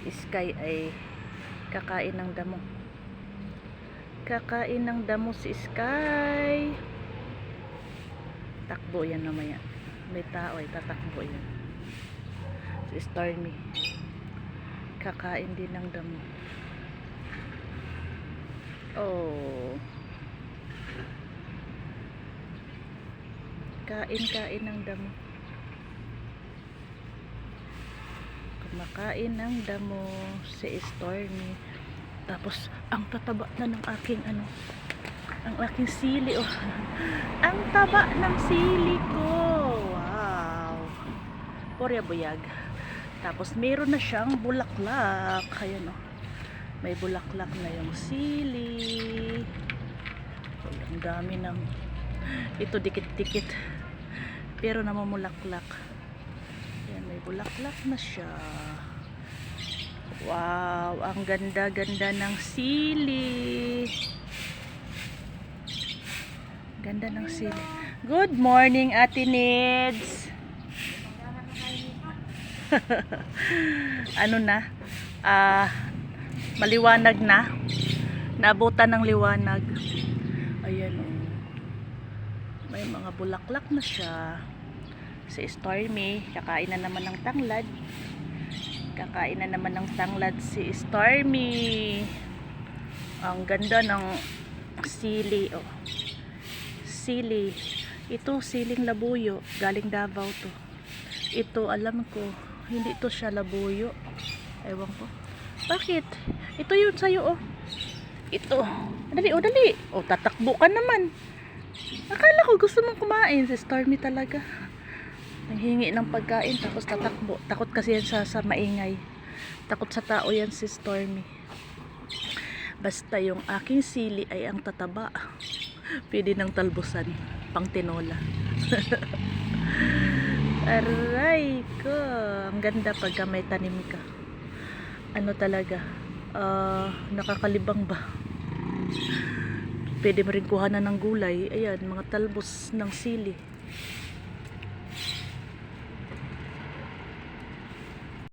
si Sky ay kakain ng damo. Kakain ng damo si Sky. Takbo yan mamaya. May tao ay tatakbo yan. Si Stormy. Kakain din ng damo. Oh. Kain-kain ng damo. Kumakain ng damo si Stormy. Tapos, ang tataba na ng aking ano, ang aking sili. Oh. ang taba ng sili ko. Wow. Porya buyag. Tapos, meron na siyang bulaklak. Ayan oh. May bulaklak na yung sili. Ay, ang dami ng ito dikit-dikit. Pero namumulaklak. Bulaklak na siya. Wow, ang ganda-ganda ng sili. Ganda ng sili. Good morning, Ate Nids. ano na? Ah, maliwanag na. Nabutan ng liwanag. Ayan oh. May mga bulaklak na siya. Si Stormy, kakain na naman ng tanglad. Kakain na naman ng tanglad si Stormy. Ang ganda ng sili. Oh. Sili. Ito, siling labuyo. Galing Davao to. Ito, alam ko, hindi to siya labuyo. Ewan ko. Bakit? Ito yun sa'yo, oh. Ito. Dali, oh, dali. Oh, tatakbo ka naman. Akala ko gusto mong kumain. Si Stormy talaga. Nanghingi ng pagkain tapos tatakbo. Takot kasi yan sa, sa maingay. Takot sa tao yan si Stormy. Basta yung aking sili ay ang tataba. Pwede ng talbusan. Pang tinola. Aray ko. Ang ganda pagka may tanim ka. Ano talaga? ah nakakalibang ba? Pwede mo rin kuhanan ng gulay. Ayan, mga talbos ng sili.